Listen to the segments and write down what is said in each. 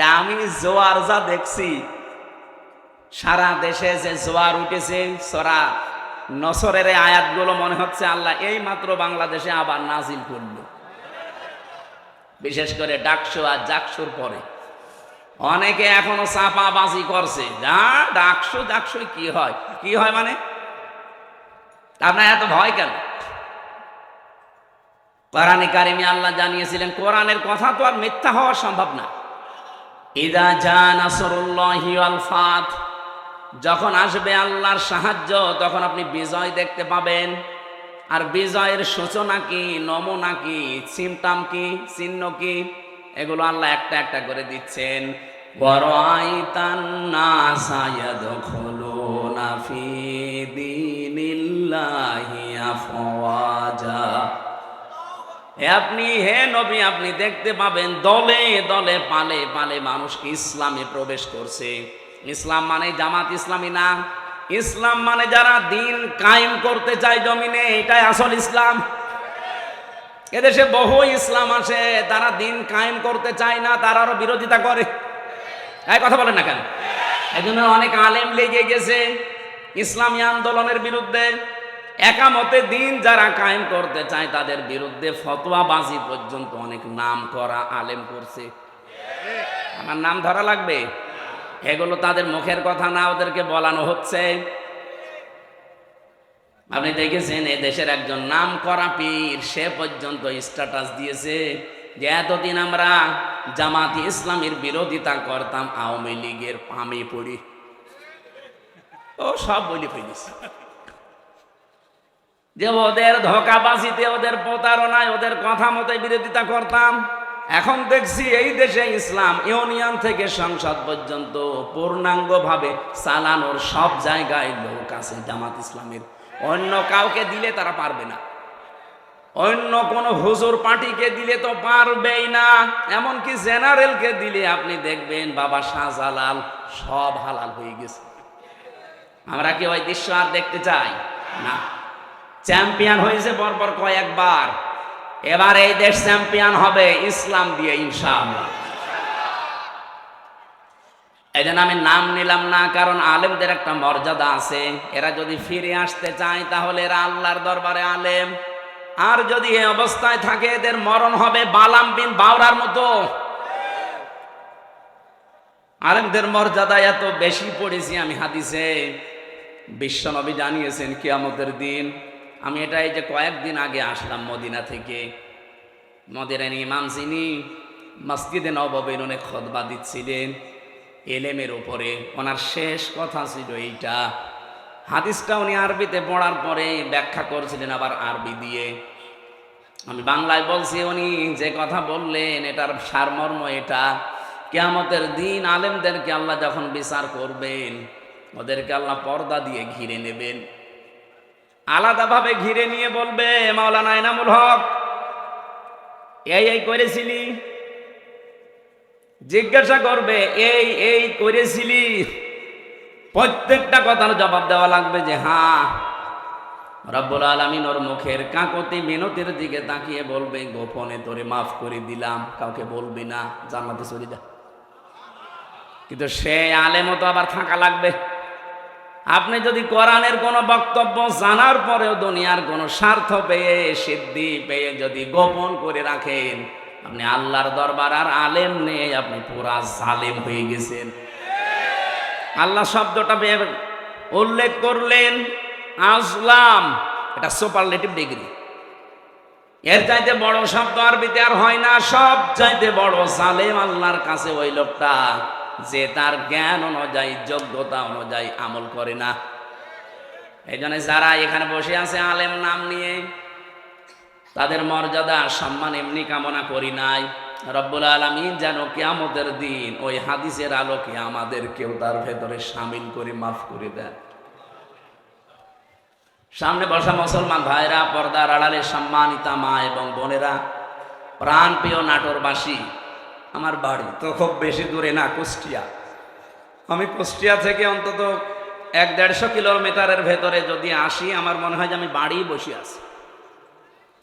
আমি জোয়ার যা দেখছি, সারা দেশে যে জোয়ার উঠেছে, সরা নসরের আয়াতগুলো মনে হচ্ছে আল্লাহ এই মাত্র বাংলাদেশে আবার নাজিল করল। বিশেষ করে ডাকসু আর জাকসুর পরে। অনেকে এখনও চাপাবাজি করছে। যা ডাকসু ডাকসু কি হয়? কি হয় মানে? আপনার এত ভয় কেন? কোরআনে কারিমে আল্লাহ জানিয়েছিলেন, কোরআনের কথা তো আর মিথ্যা হওয়া সম্ভব না। ইদা জা নাসরুল্লাহি ওয়াল ফাত। যখন আসবে আল্লাহর সাহায্য, তখন আপনি বিজয় দেখতে পাবেন। আর বিজয়ের সূচনা কি, নমুনা কি, সিমটাম কি, চিহ্ন কি, এগুলো আল্লাহ একটা একটা করে দিচ্ছেন। ওয়ারাইতান আপনি, হে নবী, আপনি দেখতে পাবেন দলে দলে পালে পালে মানুষকে ইসলামে প্রবেশ করছে। ইসলাম মানে জামাত ইসলামী না। ইসলাম মানে যারা দিন কায়েম করতে চায় জমিনে, এটাই আসল ইসলাম। এদেশে বহু ইসলাম আছে, তারা দিন কায়েম করতে চায় না, তারা আরও বিরোধিতা করে। এই কথা বলেন না কেন? এই জন্য অনেক আলেম লেগে গেছে। ইসলামী আন্দোলনের বিরুদ্ধে একামতে দিন যারা কায়েম করতে চায় তাদের বিরুদ্ধে ফতোয়াবাজি পর্যন্ত অনেক নাম করা আলেম করছে। আমার নাম ধরা লাগবে? এগুলো তাদের মুখের কথা না, ওদেরকে বলানো হচ্ছে। আপনি দেখেছেন এ দেশের একজন নাম করা পীর, সে পর্যন্ত স্ট্যাটাস দিয়েছে যে এতদিন আমরা জামাতি ইসলামের বিরোধিতা করতাম, আওয়ামী লীগের পামে পড়ি। ও সব বলি ফেলিস যে ওদের ধোকাবাজিতে, ওদের প্রতারণায়, ওদের কথা মতো বিরোধিতা করতাম, এখন দেখছি এই দেশে ইসলাম ইউনিয়ন থেকে সংসদ পর্যন্ত পূর্ণাঙ্গভাবে চালানোর সব জায়গায় লোক আছে জামাত ইসলামের। অন্য কাউকে দিলে তারা পারবে না। অন্য কোন হুজুর পার্টিকে দিলে তো পারবেই না। এমনকি জেনারেলকে দিলে আপনি দেখবেন বাবা শাহজালাল সব হালাল হয়ে গেছে। আমরা কি ওই দৃশ্য আর দেখতে চাই? না। চ্যাম্পিয়ন হয়েছে পরপর কয়েকবার। এবার এই দেশ চ্যাম্পিয়ন হবে ইসলাম দিয়ে, ইনশাআল্লাহ। এই জন্য আমি নাম নিলাম না, কারণ আলেমদের একটা মর্যাদা আছে। এরা যদি ফিরে আসতে চায়, তাহলে এরা আল্লাহর দরবারে আলেম। আর যদি এই অবস্থায় থাকে, এদের মরণ হবে বালাম বিন বাওরার মতো। আলেমদের মর্যাদা এত বেশি পড়েছি আমি হাদিসে। বিশ্বনবী জানিয়েছেন, কিয়ামতের দিন আমি এটা এই যে কয়েকদিন আগে আসলাম মদিনা থেকে। মদিনার ইমাম যিনি মসজিদে নববীর অনেক খতবা দিচ্ছিলেন এলেমের উপরে। ওনার শেষ কথা ছিল এইটা। হাদিসটা উনি আরবিতে পড়ার পরে ব্যাখ্যা করছিলেন আবার আরবি দিয়ে। আমি বাংলায় বলছি, উনি যে কথা বললেন, এটার সারমর্ম এটা। কেয়ামতের দিন আলেমদেরকে আল্লাহ যখন বিচার করবেন, ওদেরকে আল্লাহ পর্দা দিয়ে ঘিরে নেবেন। আলাদাভাবে ঘিরে নিয়ে বলবে, মাওলানা এনামুল হক, এই এই করেছিলি। জিজ্ঞাসা করবে, এই এই করেছিলি। প্রত্যেকটা কথার জবাব দেওয়া লাগবে যে হ্যাঁ। রব্বুল আলমিন ওর মুখের কাকতি মিনতির দিকে তাকিয়ে বলবে, গোপনে তোরে মাফ করে দিলাম, কাউকে বলবি না, জান্নাতে চলে যা। কিন্তু সে আলেমও তো আবার থাকা লাগবে। আপনি যদি কোরআনের কোনো বক্তব্য জানার পরেও দুনিয়ার কোনো স্বার্থ পেয়ে, সিদ্ধি পেয়ে যদি গোপন করে রাখেন, আপনি আল্লাহর দরবার আর আলেম নেই, আপনি পুরা জালেম হয়ে গেছেন। আল্লাহ শব্দটা উল্লেখ করলেন, আসলাম। এটা সুপারলেটিভ ডিগ্রি এর চাইতে বড় শব্দ আরবিতে আর হয় না সব চাইতে বড় সালেম আল্লাহর কাছে ওই লোকটা। যে তার জ্ঞান অনুযায়ী, যোগ্যতা অনুযায়ী আমল করে না। এই জন্য যারা এখানে বসে আছে আলেম নাম নিয়ে, তাদের মর্যাদা, সম্মান এমনি কামনা করি নাই। রব্বুল আলমিন যেন কেয়ামতের দিন ওই হাদিসের আলোকে আমাদের কেউ তার ভেতরে সামিল করে মাফ করে দেন সামনে বসা মুসলমান ভাইরা, পর্দার আড়ালে সম্মানিতা মা এবং বোনেরা, প্রাণপ্রিয় নাটোরবাসী আমার বাড়ি। তো খুব বেশি দূরে না, কুষ্টিয়া। আমি কুষ্টিয়া থেকে অন্তত এক দেড়শো কিলোমিটারের ভেতরে যদি আসি, আমার মনে হয় যে আমি বাড়ি বসে আছি।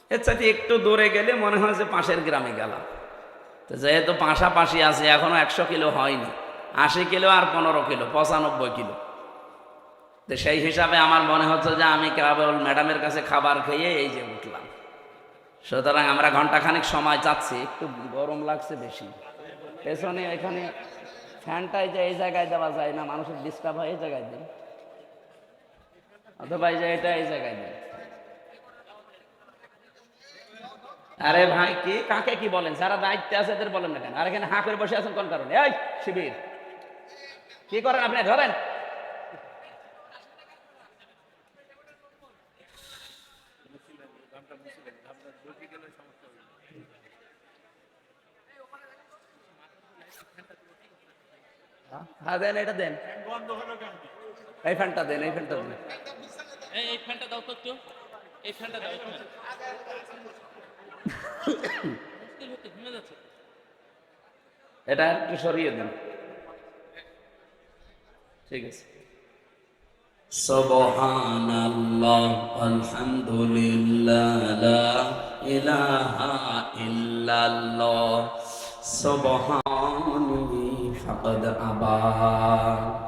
এর একটু দূরে গেলে মনে হয় যে পাশের গ্রামে গেলাম। তো যেহেতু পাশাপাশি আছে, এখনও একশো কিলো হয়নি। আশি কিলো আর পনেরো কিলো, পঁচানব্বই কিলো। তো সেই হিসাবে আমার মনে হচ্ছে যে আমি কেবল ম্যাডামের কাছে খাবার খেয়ে এই যে উঠলাম। সুতরাং আমরা ঘন্টাখানিক সময় চাচ্ছি একটু গরম লাগছে বেশি। পেছনে এখানে ফ্যানটাই যে এই জায়গায় দেওয়া যায় না, মানুষের ডিস্টার্ব হয় এই জায়গায় দিন। অথবা এই যে এটা এই জায়গায় দিন। আরে ভাই, কি কাকে কি বলেন? যারা দায়িত্বে আছে এদের বলেন না কেন? আর এখানে হাঁ করে বসে আছেন কোন কারণে? এই শিবির। কি করেন আপনি? ধরেন। হ্যাঁ দেন এটা দেন। এই ফ্যানটা দেন এই ফ্যানটা দেন। এই এই ফ্যানটা দাও তো একটু। এই ফ্যানটা দাও এটা একটু সরিয়ে দেন। ঠিক আছে। সুবহানাল্লাহ আলহামদুলিল্লাহ লা ইলাহা ইল্লাল্লাহ। সুবহানি قد أبا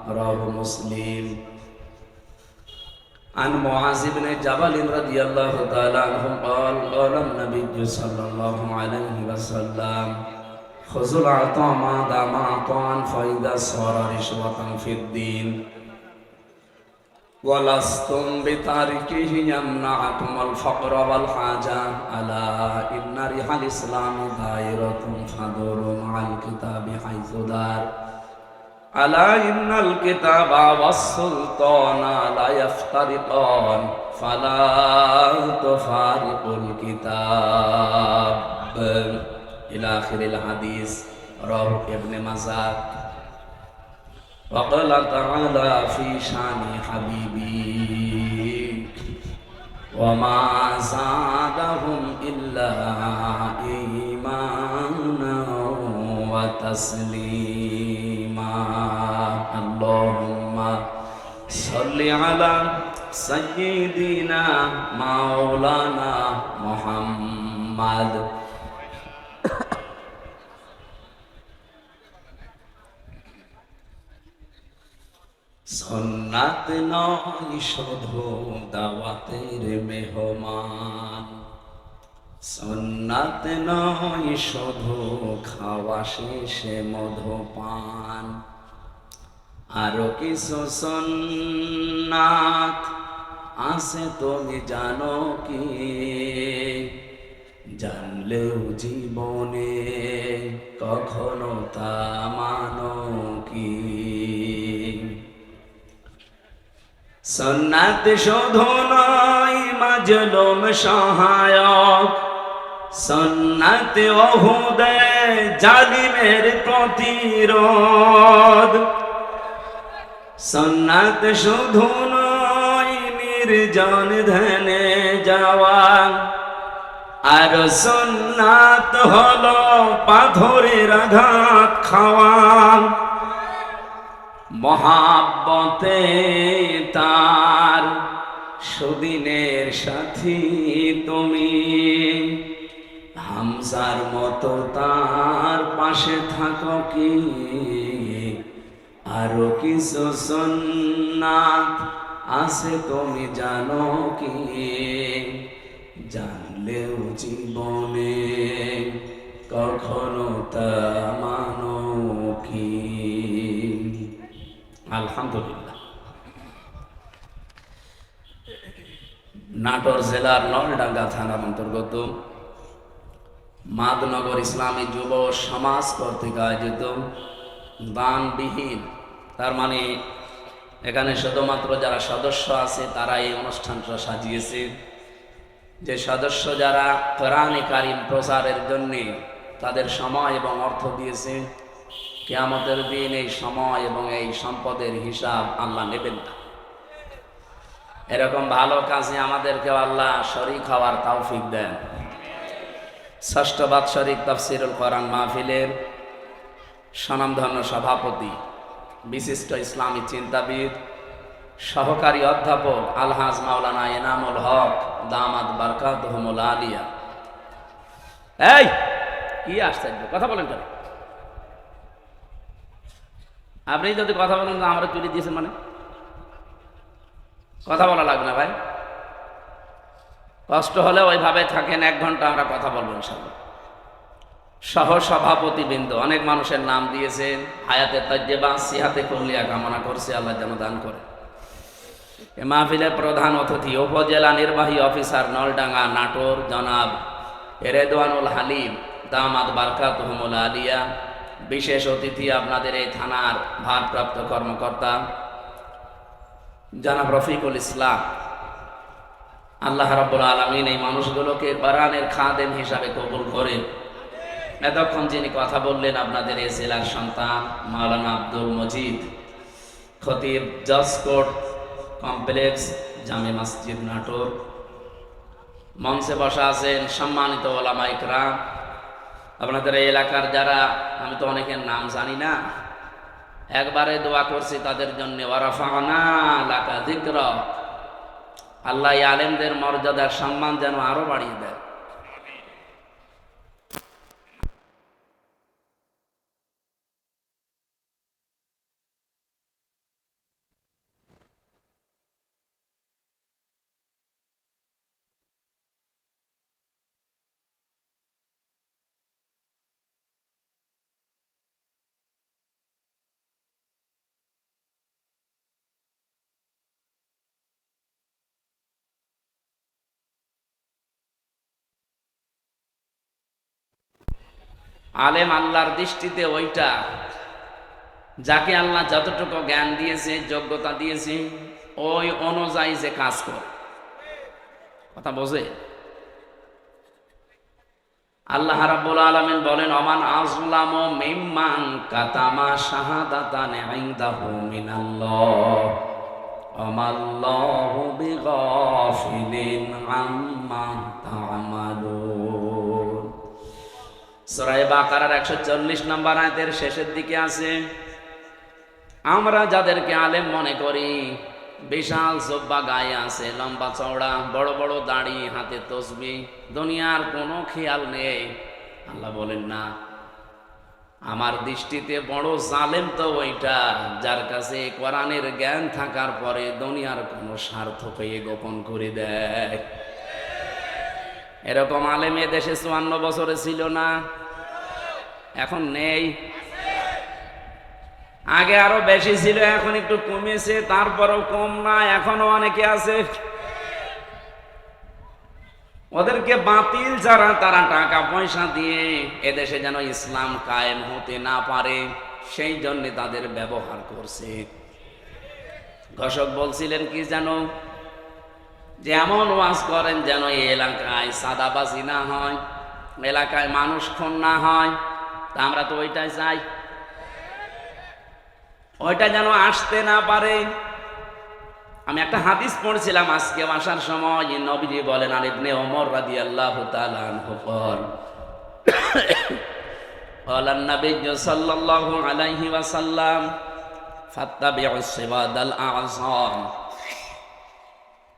رواه مسلم. عن معاذ بن جبل رضي الله تعالى عنه قال قال النبي صلى الله عليه وسلم خذ العطاء ما دام عطاء فإذا صار رشوة في الدين. ولستم بتاركه يمنعكم الفقر والحاجة ألا إن ريح الإسلام دائرة فدور مع الكتاب حيث دار ألا إن الكتاب والسلطان لا يفترقان فلا تفارق الكتاب إلى آخر الحديث رواه ابن مزاك وقال تعالى في شان حبيبي وما زادهم إلا إيمانا وتسليما اللهم صل على سيدنا مولانا محمد সন্নাত নয়, শুধু দাওয়াতের মেহমান। সন্নাত নয়, শুধু খাওয়া শেষে মধুপান। আরও কিছু সন্নাত আছে তুমি জানো কি? জানলেও জীবনে কখনো তা মানো কি? সন্নাত শুধু নয়, মাজলুম সহায়ক। সন্নাত ওহুদে জালিমের প্রতিরোধ। সন্নাত শুধু নয়, নির্জন ধনে যাওয়া আর সন্নাত হলো পাথরের আঘাত খাওয়া মহাব্বতে তার সুদিনের সাথী তুমি। হামসার মতো তার পাশে থাকো কি? আরও কিছু সন্ন্যাত আছে তুমি জানো কি? জানলেও জীবনে কখনো তা মানো কি? আলহামদুলিল্লাহ। নাটোর জেলার নলডাঙ্গা থানার অন্তর্গত মাদনগর ইসলামী যুব সমাজ কর্তৃক আয়োজিত দানবিহীন, তার মানে এখানে শুধুমাত্র যারা সদস্য আছে তারা এই অনুষ্ঠানটা সাজিয়েছে। যে সদস্য যারা কোরআনে কারিম প্রচারের জন্যে তাদের সময় এবং অর্থ দিয়েছে কেয়ামতের দিন এই সময় এবং এই সম্পদের হিসাব আল্লাহ নেবেন না। এরকম ভালো কাজে আমাদেরকেও আল্লাহ শরিক হওয়ার তৌফিক দেন। ষষ্ঠ বাৎসরিক তফসিরুল কোরআন মাহফিলের স্বনামধন্য সভাপতি, বিশিষ্ট ইসলামী চিন্তাবিদ, সহকারী অধ্যাপক আলহাজ মাওলানা এনামুল হক দামাদ বারকাত আলিয়া। এই, কি আশ্চর্য, কথা বলেন কেন আপনি যদি কথা বলেন না আমরা চুরি দিয়েছেন মানে। কথা বলা লাগবে না ভাই। কষ্ট হলে ওইভাবে থাকেন, এক ঘণ্টা আমরা কথা বলব ইনশাল্লাহ সহ সভাপতিবৃন্দ অনেক মানুষের নাম দিয়েছেন। হায়াতে তজ্জেবা, সিহাতে কল্লিয়া কামনা করছে, আল্লাহ যেন দান করে। এ মাহফিলের প্রধান অতিথি, উপজেলা নির্বাহী অফিসার, নলডাঙ্গা নাটোর জনাব রেদওয়ানুল হালিম দামাদ বারকাত আলিয়া বিশেষ অতিথি আপনাদের এই থানার ভারপ্রাপ্ত কর্মকর্তা, জানাব রফিকুল ইসলাম। আল্লাহ রাব্বুল আলমিন এই মানুষগুলোকে বারানের খাদেম হিসাবে কবুল করেন। এতক্ষণ যিনি কথা বললেন আপনাদের এই জেলার সন্তান, মাওলানা আব্দুল মজিদ। খতিব জসকোট কমপ্লেক্স, জামে মসজিদ নাটোর। মঞ্চে বসা আছেন সম্মানিত ওলামা ইকরাম। আপনাদের এই এলাকার যারা, আমি তো অনেকের নাম জানি না, একবারে দোয়া করছি তাদের জন্য আল্লাহ আলেমদের মর্যাদার সম্মান যেন আরও বাড়িয়ে দেয়। আলেম আল্লাহর দৃষ্টিতে ওইটা, যাকে আল্লাহ যতটুকু জ্ঞান দিয়েছে, যোগ্যতা দিয়েছে, ওই অনুযায়ী যে কাজ করে। কথা বোঝে? আল্লাহ রাব্বুল আলামিন বলেন অমান আজলাম মিম্মান কাতামা শাহাদাতান ইনদাহু মিনাল্লাহ, আমাল্লাহু বিগাফিলিন আম্মা তা'মালুন। সরাই বাকারার একশো চল্লিশ নম্বর আয়তের শেষের দিকে আছে, আমরা যাদেরকে আলেম মনে করি, বিশাল জব্বা গায়ে আছে, লম্বা চওড়া, বড় বড় দাড়ি, হাতে তসবি, দুনিয়ার কোনো খেয়াল নেই। আল্লাহ বলেন, না, আমার দৃষ্টিতে বড় জালেম তো ওইটা, যার কাছে কোরআনের জ্ঞান থাকার পরে দুনিয়ার কোনো স্বার্থ পেয়ে গোপন করে দেয়। এরকম আলেম এ দেশে চুয়ান্ন বছরে ছিল না এখন নেই। আগে আরও বেশি ছিল, এখন একটু কমেছে, তারপরেও কম না, এখনও অনেকে আছে। ওদেরকে বাতিল যারা, তারা টাকা পয়সা দিয়ে এদেশে যেন ইসলাম কায়েম হতে না পারে, সেই জন্য তাদের ব্যবহার করছে। ঘোষক বলছিলেন কি যেন, যে এমন ওয়াজ করেন যেন এই এলাকায় সাদাবাজি না হয়, এলাকায় মানুষ খুন না হয়। তা আমরা তো ওইটাই চাই। ওইটা যেন আসতে না পারে। আমি একটা হাদিস পড়ছিলাম আজকে আসার সময়, নবীজি বলেন আর ইবনে ওমর রাদি আল্লাহ সাল্লাল্লাহু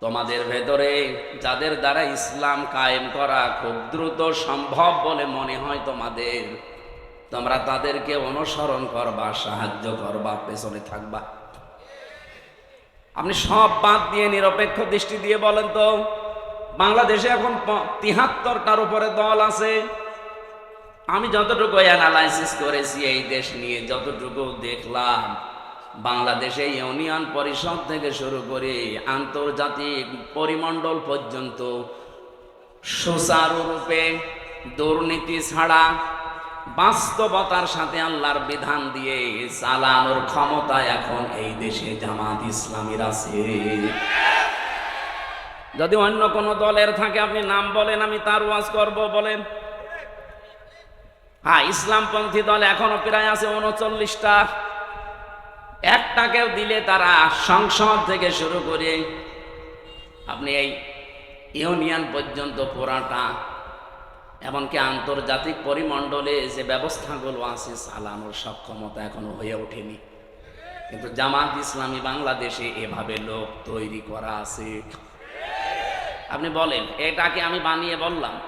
তোমাদের ভেতরে যাদের দ্বারা ইসলাম কায়েম করা খুব দ্রুত সম্ভব বলে মনে হয় তোমাদের। তোমরা তাদেরকে অনুসরণ করবা, সাহায্য করবা, পেছনে থাকবা। আপনি সব বাদ দিয়ে নিরপেক্ষ দৃষ্টি দিয়ে বলেন তো, বাংলাদেশে এখন তিহাত্তরটার উপরে দল আছে। আমি যতটুকু অ্যানালাইসিস করেছি এই দেশ নিয়ে, যতটুকু দেখলাম, বাংলাদেশে ইউনিয়ন পরিষদ থেকে শুরু করে আন্তর্জাতিক পরিমণ্ডল পর্যন্ত সুচারুরূপে দুর্নীতি ছাড়া বাস্তবতার সাথে আল্লাহর বিধান দিয়ে চালানোর ক্ষমতা এখন এই দেশে জামাত ইসলামীর আছে। যদি অন্য কোনো দলের থাকে, আপনি নাম বলেন, আমি তার ওয়াজ করব, বলেন। হ্যাঁ ইসলামপন্থী দল এখনও প্রায় আছে উনচল্লিশটা। একটাকেও দিলে তারা সংসদ থেকে শুরু করে, আপনি এই ইউনিয়ন পর্যন্ত পুরাটা এমনকি আন্তর্জাতিক পরিমণ্ডলে যে ব্যবস্থাগুলো আছে চালানোর সক্ষমতা এখনও হয়ে ওঠেনি। কিন্তু জামাত ইসলামী বাংলাদেশে এভাবে লোক তৈরি করা আছে। আপনি বলেন, এটাকে আমি বানিয়ে বললাম।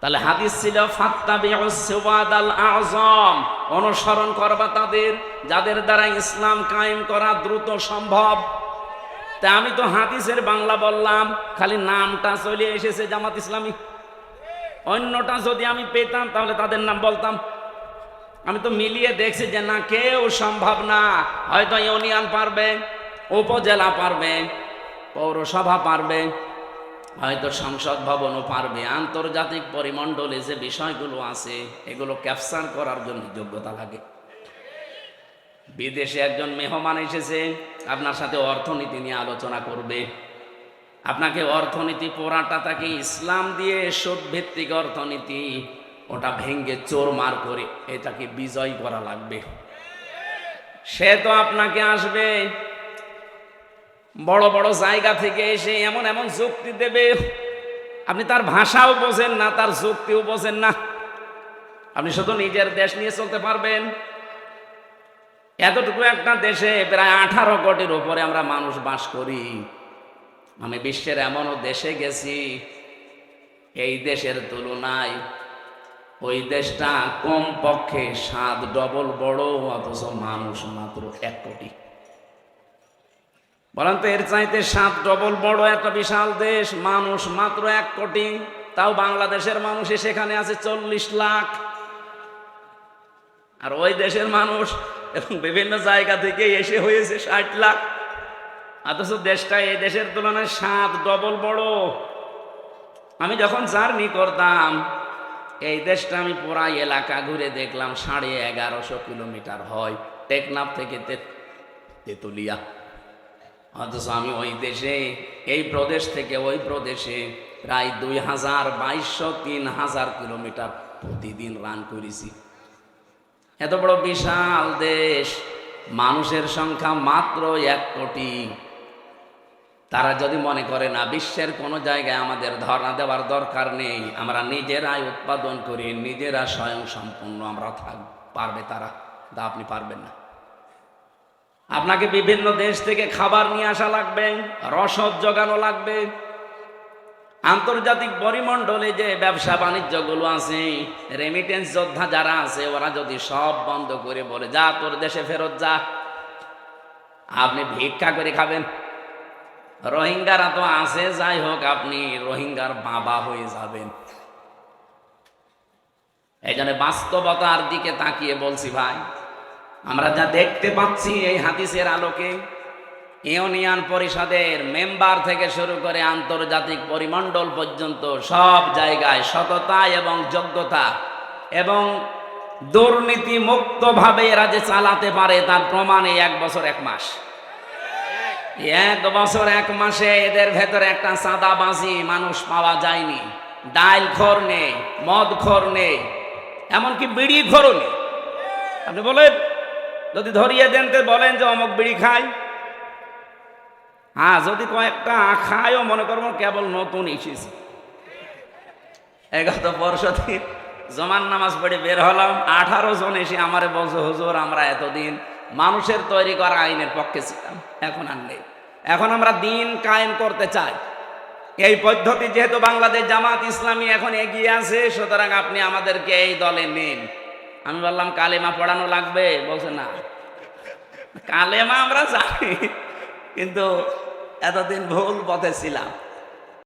তাহলে হাদিস ছিল আযম। অনুসরণ করবা তাদের, যাদের দ্বারা ইসলাম কায়েম করা দ্রুত সম্ভব। তা আমি তো হাদিসের বাংলা বললাম, খালি নামটা চলে এসেছে জামাত ইসলামী। অন্যটা যদি আমি পেতাম, তাহলে তাদের নাম বলতাম। আমি তো মিলিয়ে দেখছি যে না, কেউ সম্ভব না। হয়তো ইউনিয়ন পারবে, উপজেলা পারবে, পৌরসভা পারবে, হয়তো সংসদ ভবনও পারবে। আন্তর্জাতিক পরিমণ্ডলে যে বিষয়গুলো আছে, এগুলো ক্যাপচার করার জন্য যোগ্যতা লাগে। বিদেশে একজন মেহমান এসেছে, আপনার সাথে অর্থনীতি নিয়ে আলোচনা করবে। আপনাকে অর্থনীতি পোড়াটা তাকে ইসলাম দিয়ে ভিত্তিক অর্থনীতি, ওটা ভেঙ্গে চোর মার করে এটাকে বিজয় করা লাগবে। সে তো আপনাকে আসবে, বড় বড় জায়গা থেকে এসে এমন এমন যুক্তি দেবে। আপনি তার ভাষাও বোঝেন না, তার যুক্তিও বোঝেন না। আপনি শুধু নিজের দেশ নিয়ে চলতে পারবেন। এতটুকু একটা দেশে প্রায় আঠারো কোটির উপরে আমরা মানুষ বাস করি। আমি বিশ্বের এমনও দেশে গেছি, এই দেশের তুলনায় ওই দেশটা কম পক্ষে সাত ডবল বড়, অথচ মানুষ মাত্র এক কোটি। বলেন তো, এর চাইতে সাত ডবল বড় একটা বিশাল দেশ, মানুষ মাত্র এক কোটি, তাও বাংলাদেশের মানুষ সেখানে আছে চল্লিশ লাখ। আর ওই দেশের মানুষ এবং বিভিন্ন জায়গা থেকে এসে হয়েছে ষাট লাখ। অথচ দেশটা এই দেশের তুলনায় সাত ডবল বড়। আমি যখন জার্নি করতাম, এই দেশটা আমি পুরা এলাকা ঘুরে দেখলাম, সাড়ে এগারোশো কিলোমিটার হয়, টেকনাফ থেকে তেতুলিয়া। অথচ আমি ওই দেশে, এই প্রদেশ থেকে ওই প্রদেশে প্রায় দুই হাজার বাইশশো তিন হাজার কিলোমিটার প্রতিদিন রান করেছি। এত বড় বিশাল দেশ, মানুষের সংখ্যা মাত্র এক কোটি। তারা যদি মনে করে, না, বিশ্বের কোনো জায়গায় আমাদের ধর্ণা দেওয়ার দরকার নেই, আমরা নিজেরাই উৎপাদন করি, নিজেরা স্বয়ং সম্পূর্ণ আমরা থাক পারবে তারা, তা আপনি পারবেন না। আপনাকে বিভিন্ন দেশ থেকে খাবার নিয়ে আসা লাগবে, রসদ জোগানো লাগবে। আন্তর্জাতিক পরিমণ্ডলে যে ব্যবসা বাণিজ্যগুলো আছে রেমিটেন্স যোদ্ধা যারা আছে, ওরা যদি সব বন্ধ করে বলে, যা, তোর দেশে ফেরত যা। আপনি ভিক্ষা করে খাবেন। রোহিঙ্গারা তো আছে, যাই হোক, আপনি রোহিঙ্গার বাবা হয়ে যাবেন। এই জন্য বাস্তবতার দিকে তাকিয়ে বলছি ভাই, আমরা যা দেখতে পাচ্ছি এই হাদিসের আলোকে, ইউনিয়ন পরিষদের মেম্বার থেকে শুরু করে আন্তর্জাতিক পরিমণ্ডল পর্যন্ত সব জায়গায় সততা এবং যোগ্যতা এবং দুর্নীতি মুক্তভাবে এরা যে চালাতে পারে তার প্রমাণে এক বছর, এক মাস। এক বছর, এক মাসে এদের ভেতরে একটা সাদা সাদাবাজি মানুষ পাওয়া যায়নি। ডাইল খোর নেই, মদ খোর নেই, এমনকি বিড়ি খোরও নেই। আপনি বলেন, যদি ধরিয়ে দেন তো বলেন যে অমুক বিড়ি খাই। হ্যাঁ যদি কয়েকটা খায়ও, মনে করব কেবল নতুন এসেছি। এই গত পরশদিন জমান নামাজ পড়ে বের হলাম। আঠারো জন এসে আমারে বলছে, হুজুর, আমরা এতদিন মানুষের তৈরি করা আইনের পক্ষে ছিলাম। এখন আর নেই। এখন আমরা দিন কায়েম করতে চাই। এই পদ্ধতি যেহেতু বাংলাদেশ জামাত ইসলামী এখন এগিয়ে আছে, সুতরাং আপনি আমাদেরকে এই দলে নিন। আমি বললাম, কালেমা পড়ানো লাগবে? বলছে, না। কালেমা আমরা জানি, কিন্তু এতদিন ভুল পথে ছিলাম।